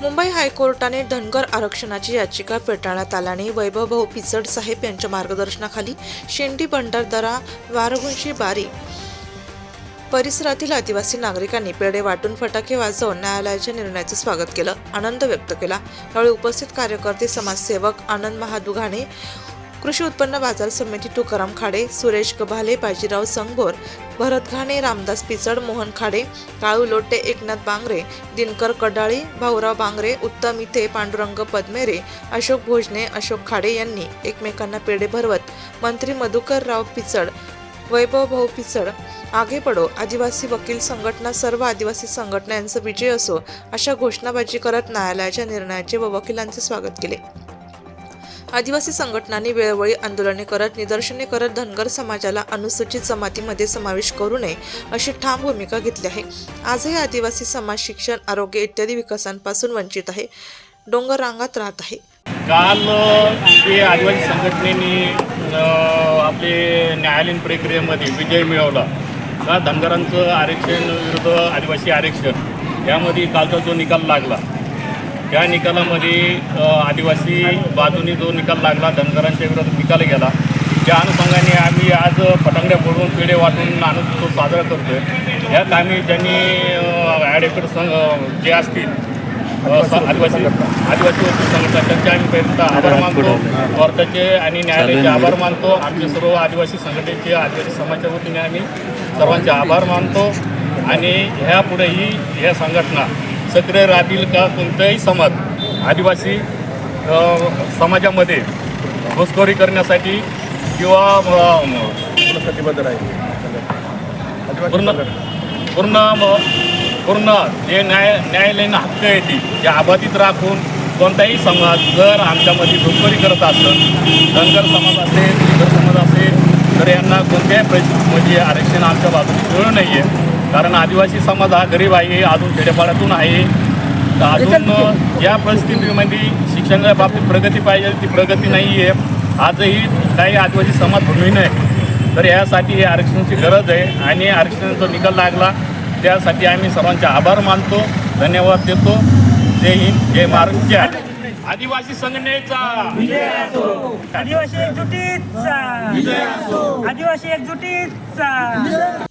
मुंबई हायकोर्टाने धनगर आरक्षणाची याचिका फेटाळण्यात आल्याने वैभव भाऊ पिचड साहेब यांच्या मार्गदर्शनाखाली शेंडी भंडारदरा वारगुंशी बारी परिसरातील आदिवासी नागरिकांनी पेढे वाटून फटाके वाजवून न्यायालयाच्या निर्णयाचं स्वागत केलं. आनंद व्यक्त केला. यावेळी उपस्थित कार्यकर्ते समाजसेवक आनंद महादुघाने कृषी उत्पन्न बाजार समिती तुकाराम खाडे सुरेश गभाले बाजीराव संगभोर भरत घाणे रामदास पिचड मोहन खाडे काळू लोटे एकनाथ बांगरे दिनकर कडाळी भाऊराव बांगरे उत्तम इथे पांडुरंग पद्मेरे अशोक भोजने अशोक खाडे यांनी एकमेकांना पेढे भरवत. मंत्री मधुकरराव पिचड वैभव भाऊ पिचड आगे पडो आदिवासी वकील संघटना सर्व आदिवासी संघटना यांचा विजय असो अशा घोषणाबाजी करत न्यायालयाच्या निर्णयाचे व वकिलांचे स्वागत केले. आदिवासी संघटनांनी वेळोवेळी आंदोलने करत निदर्शने करत धनगर समाजाला अनुसूचित जमातीमध्ये समावेश करू नये अशी ठाम भूमिका घेतली आहे. आजही आदिवासी समाज शिक्षण आरोग्य इत्यादी विकासांपासून वंचित आहे. डोंगर रांगात राहत आहे. काल अ, आदिवासी संघटनेने आपले न्यायालयीन प्रक्रियेमध्ये विजय मिळवला का धनगरांचं आरक्षण विरुद्ध आदिवासी आरक्षण यामध्ये कालचा जो निकाल लागला त्या निकालामध्ये आदिवासी बाजूने जो निकाल लागला धनगरांच्या विरोधात निकाल गेला त्या अनुषंगाने आम्ही आज फटांगड्या फोडून पेढे वाटून आनंदोत्सव साजरा करतोय. यात आम्ही ज्यांनी ॲडेकर संघ जे असतील आदिवासी आदिवासी संघटना त्यांचे आम्ही पहिल्यांदा आभार मानतो. कोर्टाचे आणि न्यायालयाचे आभार मानतो. आमचे सर्व आदिवासी संघटनेचे आदिवासी समाजाच्या वतीने आम्ही सर्वांचे आभार मानतो. आणि ह्यापुढेही ह्या संघटना सक्रिय राहतील का कोणताही समाज आदिवासी समाजामध्ये घुसखोरी करण्यासाठी किंवा प्रतिबद्ध राहील. पूर्ण पूर्ण पूर्ण जे न्याय न्यायालयीन हक्क येते ते अबाधित राखून कोणताही समाज जर आमच्यामध्ये घुसखोरी करत असेल धनगर समाज असेल इतर समाज असेल तर यांना कोणत्याही परिस्थितीमध्ये आरक्षण आमच्या बाजूने मिळू नाही आहे कारण आदिवासी समाज हा गरीब आहे अजून खेडेपाड्यातून आहे. तर अजून या परिस्थितीमध्ये शिक्षणाच्या बाबतीत प्रगती पाहिजे ती प्रगती नाही आहे. आजही काही आदिवासी समाज भूमी आहे. तर यासाठी हे आरक्षणाची गरज आहे आणि आरक्षणाचा निकाल लागला त्यासाठी आम्ही सर्वांचे आभार मानतो धन्यवाद देतो. जय हिंद जय महाराष्ट्र. आदिवासी संघटनेचा. आदिवासी एकजुटीचा. आदिवासी एकजुटीचा.